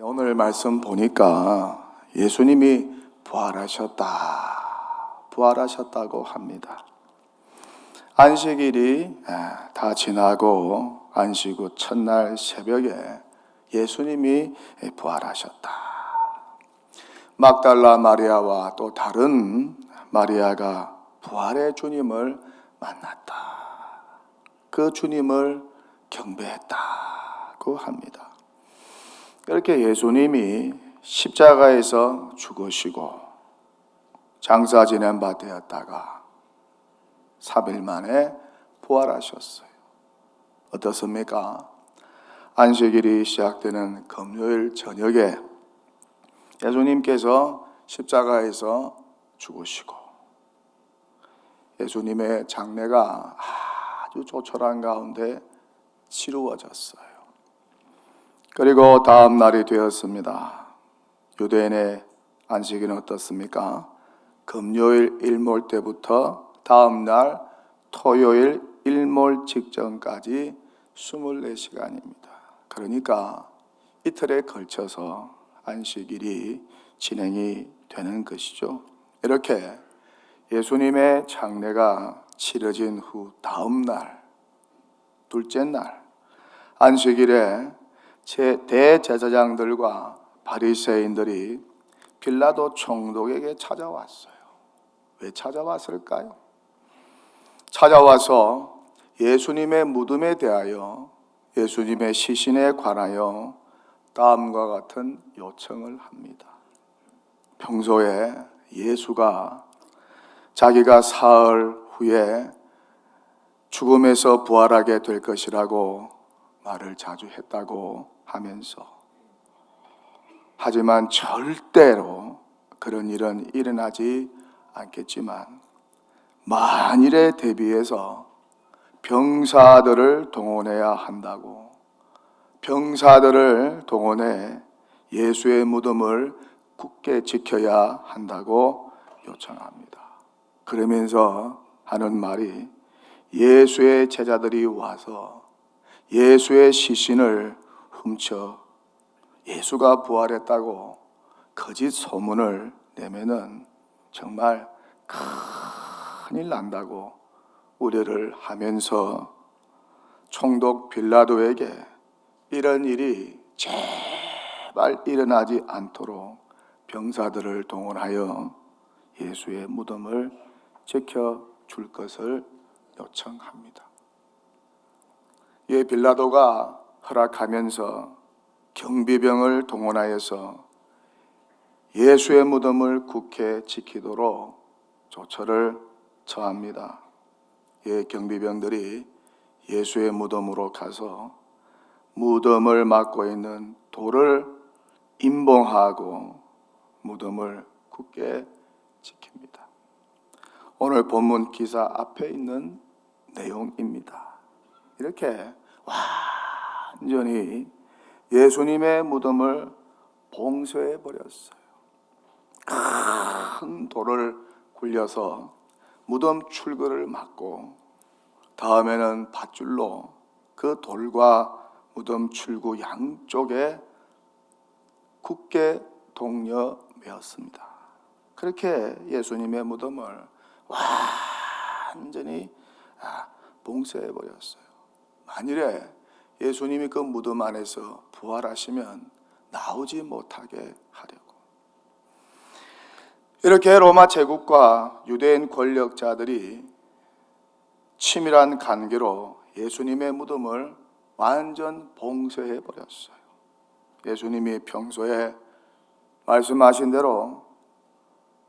오늘 말씀 보니까 예수님이 부활하셨다. 부활하셨다고 합니다. 안식일이 아, 다 지나고 안식 후 첫날 새벽에 예수님이 부활하셨다. 막달라 마리아와 또 다른 마리아가 부활의 주님을 만났다. 그 주님을 경배했다고 합니다. 그렇게 예수님이 십자가에서 죽으시고 장사 지낸 바 되었다가 3일 만에 부활하셨어요. 어떻습니까? 안식일이 시작되는 금요일 저녁에 예수님께서 십자가에서 죽으시고 예수님의 장례가 아주 조촐한 가운데 치루어졌어요. 그리고 다음 날이 되었습니다. 유대인의 안식일은 어떻습니까? 금요일 일몰 때부터 다음 날 토요일 일몰 직전까지 24시간입니다. 그러니까 이틀에 걸쳐서 안식일이 진행이 되는 것이죠. 이렇게 예수님의 장례가 치러진 후 다음 날, 둘째 날, 안식일에 제 대제사장들과 바리새인들이 빌라도 총독에게 찾아왔어요. 왜 찾아왔을까요? 찾아와서 예수님의 무덤에 대하여 예수님의 시신에 관하여 다음과 같은 요청을 합니다. 평소에 예수가 자기가 사흘 후에 죽음에서 부활하게 될 것이라고 말을 자주 했다고 하면서 하지만 절대로 그런 일은 일어나지 않겠지만 만일에 대비해서 병사들을 동원해야 한다고 병사들을 동원해 예수의 무덤을 굳게 지켜야 한다고 요청합니다. 그러면서 하는 말이 예수의 제자들이 와서 예수의 시신을 훔쳐 예수가 부활했다고 거짓 소문을 내면은 정말 큰일 난다고 우려를 하면서 총독 빌라도에게 이런 일이 제발 일어나지 않도록 병사들을 동원하여 예수의 무덤을 지켜 줄 것을 요청합니다. 이 빌라도가 허락하면서 경비병을 동원하여서 예수의 무덤을 굳게 지키도록 조처를 처합니다. 예, 경비병들이 예수의 무덤으로 가서 무덤을 막고 있는 돌을 임봉하고 무덤을 굳게 지킵니다. 오늘 본문 기사 앞에 있는 내용입니다. 이렇게 완전히 예수님의 무덤을 봉쇄해 버렸어요. 큰 돌을 굴려서 무덤 출구를 막고 다음에는 밧줄로 그 돌과 무덤 출구 양쪽에 굳게 동여 메었습니다. 그렇게 예수님의 무덤을 완전히 아, 봉쇄해 버렸어요. 만일에 예수님이 그 무덤 안에서 부활하시면 나오지 못하게 하려고. 이렇게 로마 제국과 유대인 권력자들이 치밀한 관계로 예수님의 무덤을 완전 봉쇄해 버렸어요. 예수님이 평소에 말씀하신 대로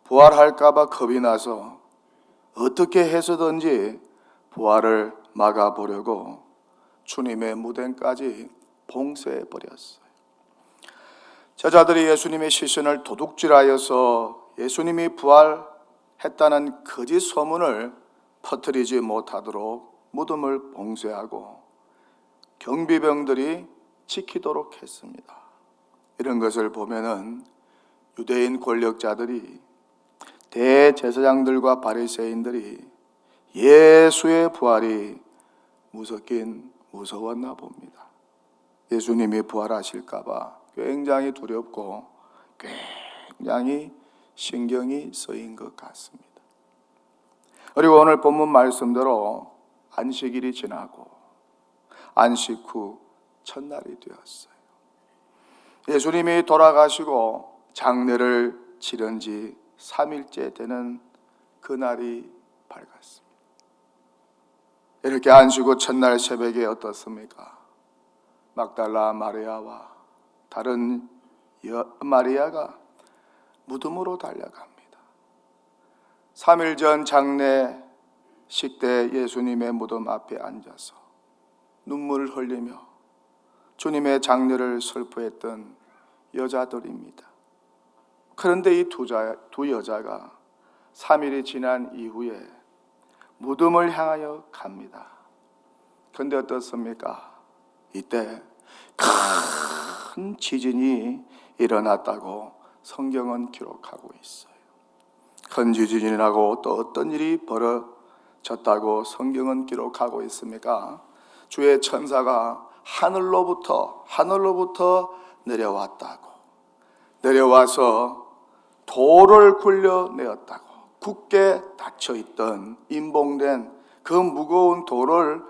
부활할까봐 겁이 나서 어떻게 해서든지 부활을 막아보려고 주님의 무덤까지 봉쇄해 버렸어요. 제자들이 예수님의 시신을 도둑질하여서 예수님이 부활했다는 거짓 소문을 퍼뜨리지 못하도록 무덤을 봉쇄하고 경비병들이 지키도록 했습니다. 이런 것을 보면은 유대인 권력자들이 대제사장들과 바리새인들이 예수의 부활이 무섭긴 무서웠나 봅니다. 예수님이 부활하실까봐 굉장히 두렵고 굉장히 신경이 쓰인 것 같습니다. 그리고 오늘 본문 말씀대로 안식일이 지나고 안식 후 첫날이 되었어요. 예수님이 돌아가시고 장례를 치른 지 3일째 되는 그날이 밝았습니다. 이렇게 후 첫날 새벽에 어떻습니까? 막달라 마리아와 다른 여, 마리아가 무덤으로 달려갑니다. 3일 전 장례 식대 예수님의 무덤 앞에 앉아서 눈물을 흘리며 주님의 장례를 슬퍼했던 여자들입니다. 그런데 이두두 여자가 3일이 지난 이후에 무덤을 향하여 갑니다. 그런데 어떻습니까? 이때 큰 지진이 일어났다고 성경은 기록하고 있어요. 큰 지진이 나고 또 어떤 일이 벌어졌다고 성경은 기록하고 있습니까? 주의 천사가 하늘로부터 하늘로부터 내려왔다고 내려와서 돌을 굴려 내었다고 굳게 닫혀 있던 임봉된 그 무거운 돌을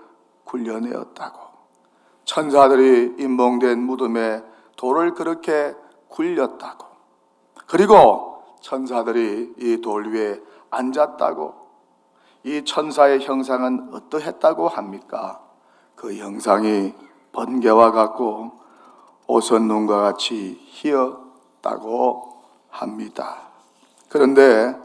굴려내었다고 천사들이 임봉된 무덤에 돌을 그렇게 굴렸다고 그리고 천사들이 이 돌 위에 앉았다고 이 천사의 형상은 어떠했다고 합니까? 그 형상이 번개와 같고 오선 눈과 같이 희었다고 합니다. 그런데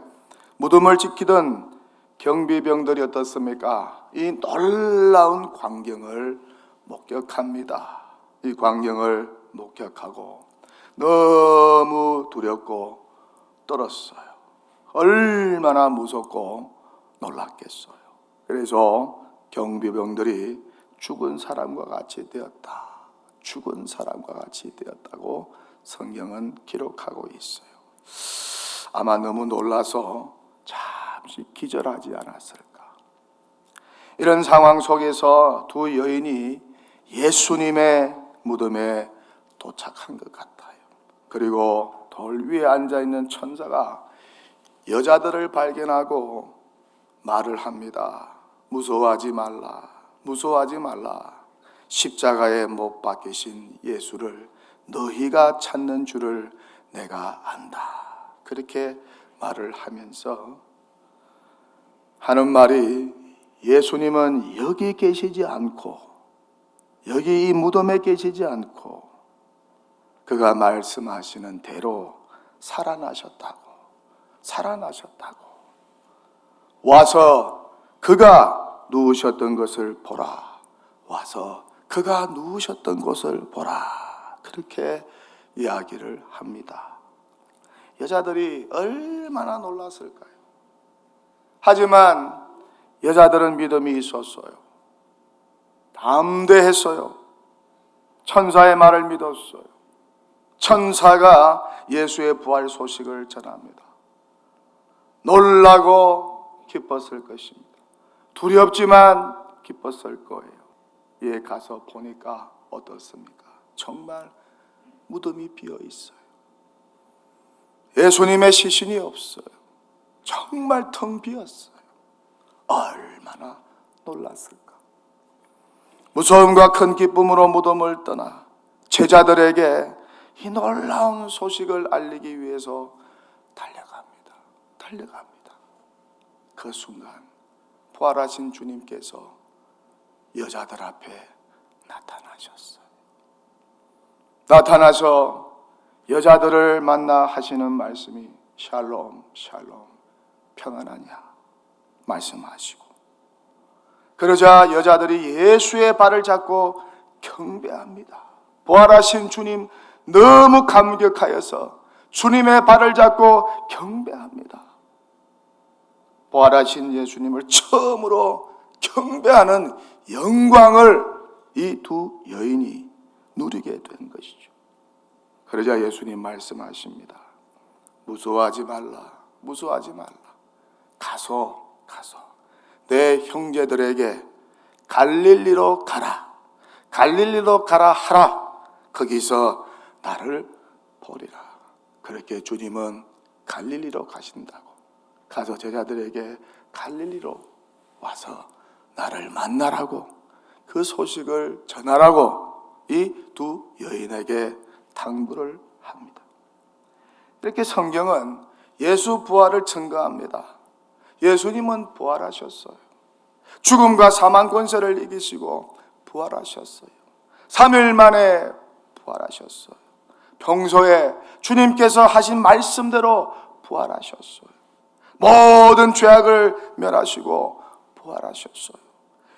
무덤을 지키던 경비병들이 어떻습니까? 이 놀라운 광경을 목격합니다. 이 광경을 목격하고 너무 두렵고 떨었어요. 얼마나 무섭고 놀랐겠어요. 그래서 경비병들이 죽은 사람과 같이 되었다. 죽은 사람과 같이 되었다고 성경은 기록하고 있어요. 아마 너무 놀라서 잠시 기절하지 않았을까. 이런 상황 속에서 두 여인이 예수님의 무덤에 도착한 것 같아요. 그리고 돌 위에 앉아 있는 천사가 여자들을 발견하고 말을 합니다. 무서워하지 말라. 무서워하지 말라. 십자가에 못 박히신 예수를 너희가 찾는 줄을 내가 안다. 그렇게 말을 하면서 하는 말이 예수님은 여기 계시지 않고 여기 이 무덤에 계시지 않고 그가 말씀하시는 대로 살아나셨다고 살아나셨다고 와서 그가 누우셨던 것을 보라 와서 그가 누우셨던 것을 보라 그렇게 이야기를 합니다. 여자들이 얼마나 놀랐을까요? 하지만 여자들은 믿음이 있었어요. 담대했어요. 천사의 말을 믿었어요. 천사가 예수의 부활 소식을 전합니다. 놀라고 기뻤을 것입니다. 두렵지만 기뻤을 거예요. 예, 가서 보니까 어떻습니까? 정말 무덤이 비어 있어요. 예수님의 시신이 없어요. 정말 텅 비었어요. 얼마나 놀랐을까. 무서움과 큰 기쁨으로 무덤을 떠나 제자들에게 이 놀라운 소식을 알리기 위해서 달려갑니다. 달려갑니다. 그 순간 부활하신 주님께서 여자들 앞에 나타나셨어요. 나타나서 여자들을 만나 하시는 말씀이 샬롬, 샬롬, 평안하냐 말씀하시고 그러자 여자들이 예수의 발을 잡고 경배합니다. 부활하신 주님 너무 감격하여서 주님의 발을 잡고 경배합니다. 부활하신 예수님을 처음으로 경배하는 영광을 이 두 여인이 누리게 된 것이죠. 그러자 예수님 말씀하십니다. 무서워하지 말라. 무서워하지 말라. 가서 가서 내 형제들에게 갈릴리로 가라. 갈릴리로 가라 하라. 거기서 나를 보리라. 그렇게 주님은 갈릴리로 가신다고. 가서 제자들에게 갈릴리로 와서 나를 만나라고 그 소식을 전하라고 이 두 여인에게 당부를 합니다. 이렇게 성경은 예수 부활을 증거합니다. 예수님은 부활하셨어요. 죽음과 사망 권세를 이기시고 부활하셨어요. 3일 만에 부활하셨어요. 평소에 주님께서 하신 말씀대로 부활하셨어요. 모든 죄악을 멸하시고 부활하셨어요.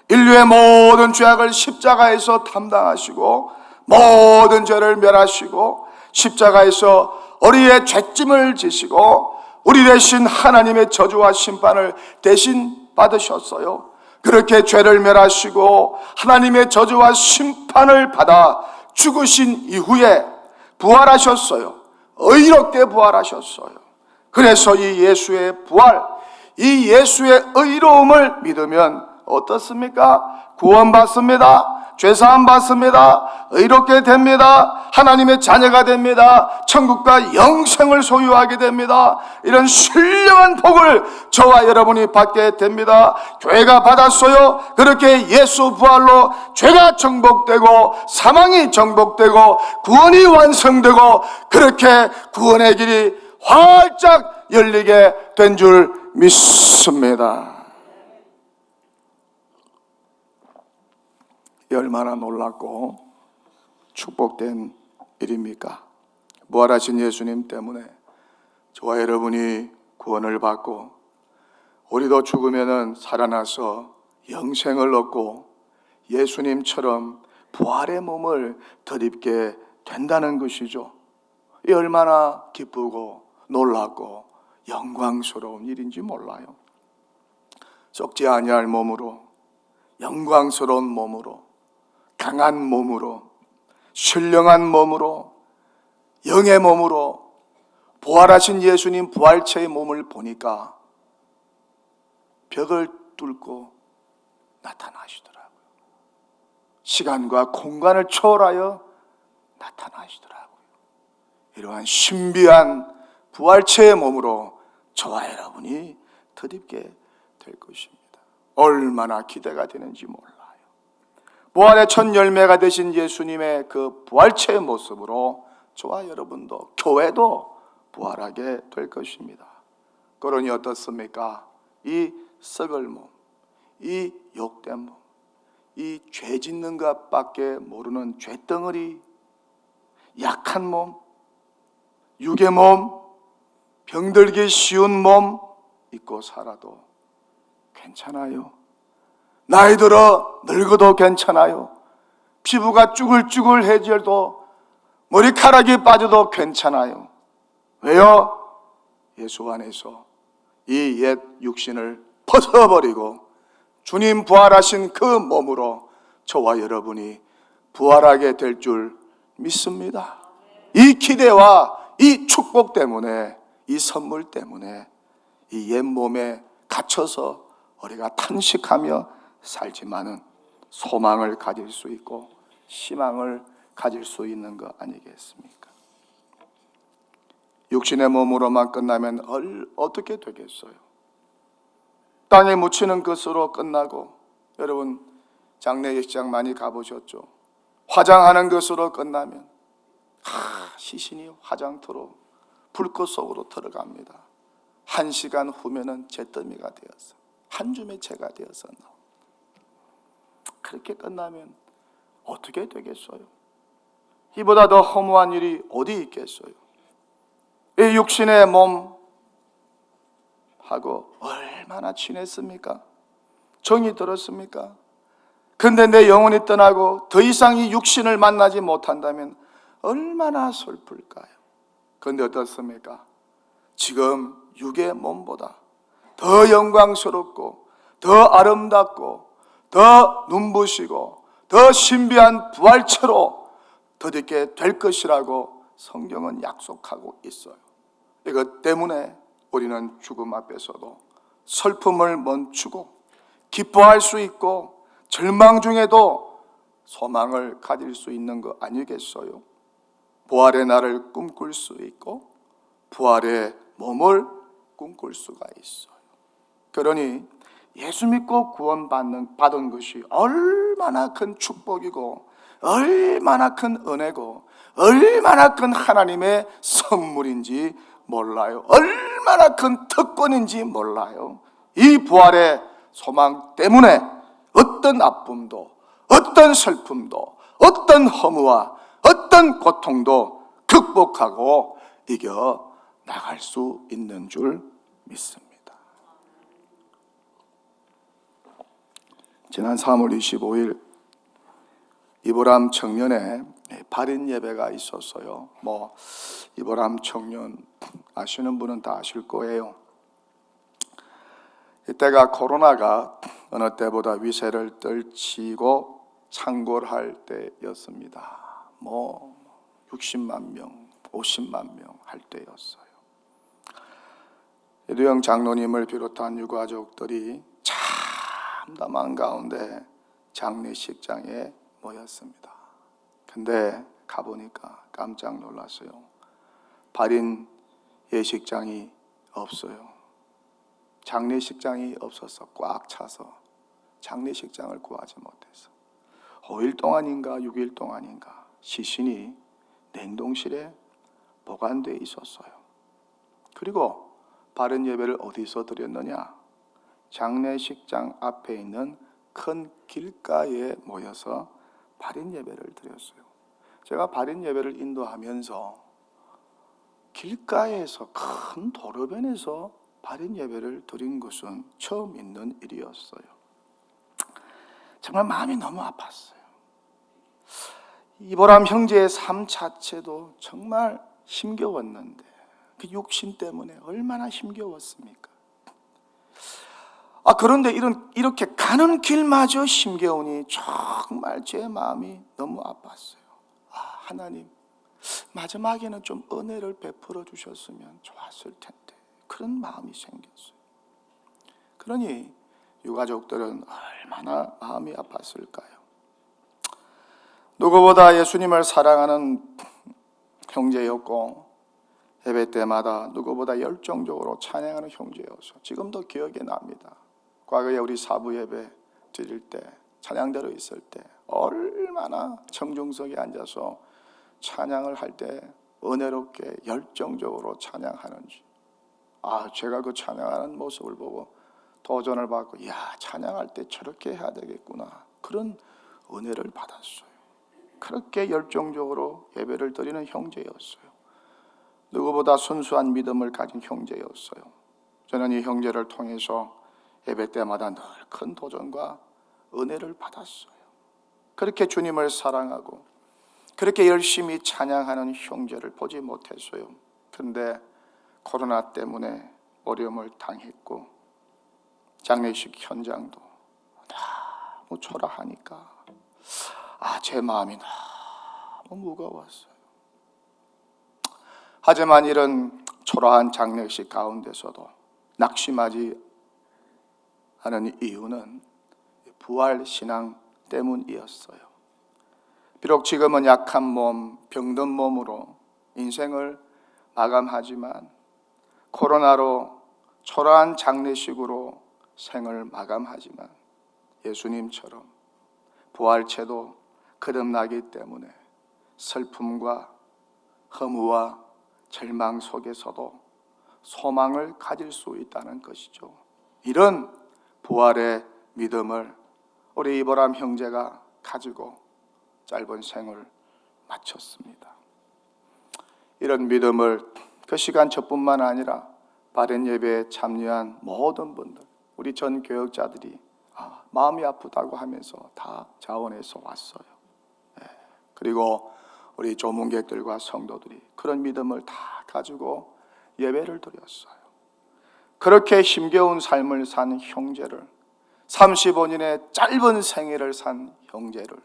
인류의 모든 죄악을 십자가에서 담당하시고 모든 죄를 멸하시고 십자가에서 우리의 죄짐을 지시고 우리 대신 하나님의 저주와 심판을 대신 받으셨어요. 그렇게 죄를 멸하시고 하나님의 저주와 심판을 받아 죽으신 이후에 부활하셨어요. 의롭게 부활하셨어요. 그래서 이 예수의 부활, 이 예수의 의로움을 믿으면 어떻습니까? 구원받습니다. 죄사함 받습니다. 의롭게 됩니다. 하나님의 자녀가 됩니다. 천국과 영생을 소유하게 됩니다. 이런 신령한 복을 저와 여러분이 받게 됩니다. 교회가 받았어요. 그렇게 예수 부활로 죄가 정복되고 사망이 정복되고 구원이 완성되고 그렇게 구원의 길이 활짝 열리게 된 줄 믿습니다. 얼마나 놀랍고 축복된 일입니까? 부활하신 예수님 때문에 저와 여러분이 구원을 받고 우리도 죽으면은 살아나서 영생을 얻고 예수님처럼 부활의 몸을 덧입게 된다는 것이죠. 이 얼마나 기쁘고 놀랍고 영광스러운 일인지 몰라요. 썩지 아니할 몸으로 영광스러운 몸으로 강한 몸으로 신령한 몸으로 영의 몸으로 부활하신 예수님 부활체의 몸을 보니까 벽을 뚫고 나타나시더라고요. 시간과 공간을 초월하여 나타나시더라고요. 이러한 신비한 부활체의 몸으로 저와 여러분이 드립게 될 것입니다. 얼마나 기대가 되는지 몰라요. 부활의 첫 열매가 되신 예수님의 그 부활체의 모습으로 저와 여러분도 교회도 부활하게 될 것입니다. 그러니 어떻습니까? 이 썩을 몸, 이 욕된 몸, 이 죄 짓는 것밖에 모르는 죄덩어리, 약한 몸, 육의 몸, 병들기 쉬운 몸 입고 살아도 괜찮아요. 나이 들어 늙어도 괜찮아요. 피부가 쭈글쭈글해져도 머리카락이 빠져도 괜찮아요. 왜요? 예수 안에서 이 옛 육신을 벗어버리고 주님 부활하신 그 몸으로 저와 여러분이 부활하게 될 줄 믿습니다. 이 기대와 이 축복 때문에 이 선물 때문에 이 옛 몸에 갇혀서 우리가 탄식하며 살지만은 소망을 가질 수 있고 희망을 가질 수 있는 것 아니겠습니까? 육신의 몸으로만 끝나면 얼, 어떻게 되겠어요? 땅에 묻히는 것으로 끝나고 여러분 장례 예식장 많이 가보셨죠? 화장하는 것으로 끝나면 하, 시신이 화장터로 불꽃 속으로 들어갑니다. 한 시간 후면은 잿더미가 되어서 한 줌의 채가 되어서 나옵니다. 그렇게 끝나면 어떻게 되겠어요? 이보다 더 허무한 일이 어디 있겠어요? 이 육신의 몸 하고 얼마나 친했습니까? 정이 들었습니까? 근데 내 영혼이 떠나고 더 이상 이 육신을 만나지 못한다면 얼마나 슬플까요? 근데 어떻습니까? 지금 육의 몸보다 더 영광스럽고 더 아름답고 더 눈부시고 더 신비한 부활체로 더딛게 될 것이라고 성경은 약속하고 있어요. 이것 때문에 우리는 죽음 앞에서도 슬픔을 멈추고 기뻐할 수 있고 절망 중에도 소망을 가질 수 있는 거 아니겠어요? 부활의 날을 꿈꿀 수 있고 부활의 몸을 꿈꿀 수가 있어요. 그러니 예수 믿고 구원받는 받은 것이 얼마나 큰 축복이고 얼마나 큰 은혜고 얼마나 큰 하나님의 선물인지 몰라요. 얼마나 큰 특권인지 몰라요. 이 부활의 소망 때문에 어떤 아픔도 어떤 슬픔도 어떤 허무와 어떤 고통도 극복하고 이겨 나갈 수 있는 줄 믿습니다. 지난 3월 25일 이보람 청년에 발인 예배가 있었어요. 뭐 이보람 청년 아시는 분은 다 아실 거예요. 이때가 코로나가 어느 때보다 위세를 떨치고 창궐할 때였습니다. 뭐 60만 명, 50만 명 할 때였어요. 이두영 장로님을 비롯한 유가족들이 참담한 가운데 장례식장에 모였습니다. 근데 가보니까 깜짝 놀랐어요. 발인 예식장이 없어요. 장례식장이 없어서 꽉 차서 장례식장을 구하지 못해서 5일 동안인가 6일 동안인가 시신이 냉동실에 보관돼 있었어요. 그리고 바른 예배를 어디서 드렸느냐? 장례식장 앞에 있는 큰 길가에 모여서 발인 예배를 드렸어요. 제가 발인 예배를 인도하면서 길가에서 큰 도로변에서 발인 예배를 드린 것은 처음 있는 일이었어요. 정말 마음이 너무 아팠어요. 이보람 형제의 삶 자체도 정말 힘겨웠는데 그 욕심 때문에 얼마나 힘겨웠습니까? 아 그런데 이런 이렇게 가는 길마저 힘겨우니 정말 제 마음이 너무 아팠어요. 아 하나님 마지막에는 좀 은혜를 베풀어 주셨으면 좋았을 텐데 그런 마음이 생겼어요. 그러니 유가족들은 얼마나 마음이 아팠을까요? 누구보다 예수님을 사랑하는 형제였고 예배 때마다 누구보다 열정적으로 찬양하는 형제여서 지금도 기억에 납니다. 과거에 우리 사부 예배 드릴 때 찬양대로 있을 때 얼마나 청중석에 앉아서 찬양을 할 때 은혜롭게 열정적으로 찬양하는지 아 제가 그 찬양하는 모습을 보고 도전을 받고 야 찬양할 때 저렇게 해야 되겠구나 그런 은혜를 받았어요. 그렇게 열정적으로 예배를 드리는 형제였어요. 누구보다 순수한 믿음을 가진 형제였어요. 저는 이 형제를 통해서 예배 때마다 늘 큰 도전과 은혜를 받았어요. 그렇게 주님을 사랑하고 그렇게 열심히 찬양하는 형제를 보지 못했어요. 근데 코로나 때문에 어려움을 당했고 장례식 현장도 너무 초라하니까 아, 제 마음이 너무 무거웠어요. 하지만 이런 초라한 장례식 가운데서도 낙심하지 않은 이유는 부활 신앙 때문이었어요. 비록 지금은 약한 몸, 병든 몸으로 인생을 마감하지만 코로나로 초라한 장례식으로 생을 마감하지만 예수님처럼 부활체도 거듭나기 때문에 슬픔과 허무와 절망 속에서도 소망을 가질 수 있다는 것이죠. 이런 부활의 믿음을 우리 이보람 형제가 가지고 짧은 생을 마쳤습니다. 이런 믿음을 그 시간 저뿐만 아니라 바른 예배에 참여한 모든 분들, 우리 전 교역자들이 아, 마음이 아프다고 하면서 다 자원해서 왔어요. 네. 그리고 우리 조문객들과 성도들이 그런 믿음을 다 가지고 예배를 드렸어요. 그렇게 힘겨운 삶을 산 형제를 35년의 짧은 생애를 산 형제를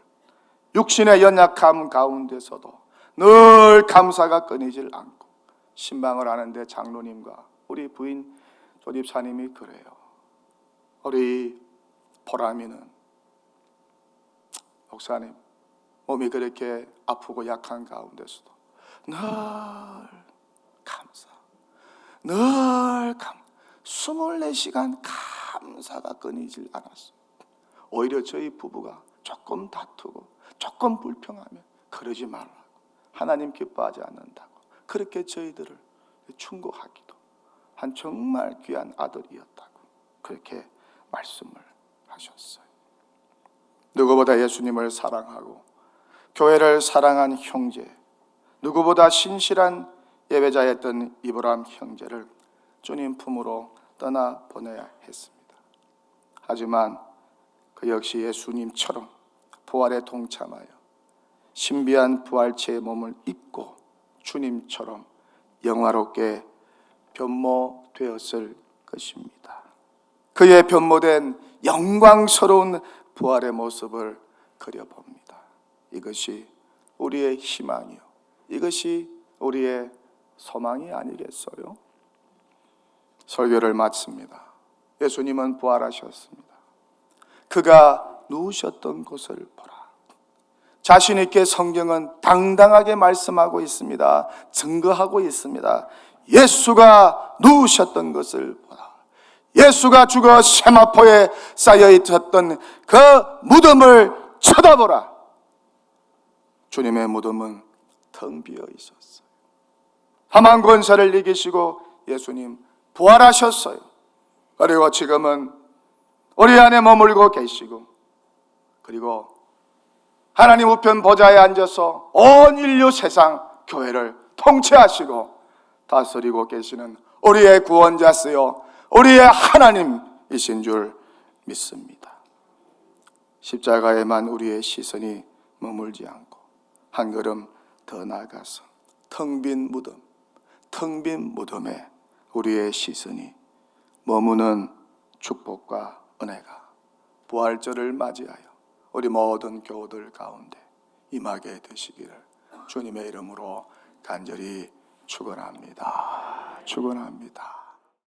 육신의 연약함 가운데서도 늘 감사가 끊이질 않고 신방을 하는데 장로님과 우리 부인 조집사님이 그래요. 우리 보람이는 목사님 몸이 그렇게 아프고 약한 가운데서도 늘 감사, 늘 감. 24시간 감사가 끊이질 않았어. 오히려 저희 부부가 조금 다투고 조금 불평하면 그러지 말라고 하나님 기뻐하지 않는다고 그렇게 저희들을 충고하기도 한 정말 귀한 아들이었다고 그렇게 말씀을 하셨어요. 누구보다 예수님을 사랑하고 교회를 사랑한 형제, 누구보다 신실한 예배자였던 이브라함 형제를 주님 품으로 떠나 보내야 했습니다. 하지만 그 역시 예수님처럼 부활에 동참하여 신비한 부활체의 몸을 입고 주님처럼 영화롭게 변모되었을 것입니다. 그의 변모된 영광스러운 부활의 모습을 그려봅니다. 이것이 우리의 희망이요. 이것이 우리의 소망이 아니겠어요? 설교를 마칩니다. 예수님은 부활하셨습니다. 그가 누우셨던 곳을 보라. 자신 있게 성경은 당당하게 말씀하고 있습니다. 증거하고 있습니다. 예수가 누우셨던 것을 보라. 예수가 죽어 세마포에 쌓여 있었던 그 무덤을 쳐다보라. 주님의 무덤은 텅 비어 있었어요. 하만 권세를 이기시고 예수님 부활하셨어요. 그리고 지금은 우리 안에 머물고 계시고 그리고 하나님 우편 보좌에 앉아서 온 인류 세상 교회를 통치하시고 다스리고 계시는 우리의 구원자시요 우리의 하나님이신 줄 믿습니다. 십자가에만 우리의 시선이 머물지 않고 한 걸음 더 나아가서 텅 빈 무덤, 텅 빈 무덤에 우리의 시선이 머무는 축복과 은혜가 부활절을 맞이하여 우리 모든 교우들 가운데 임하게 되시기를 주님의 이름으로 간절히 축원합니다. 축원합니다.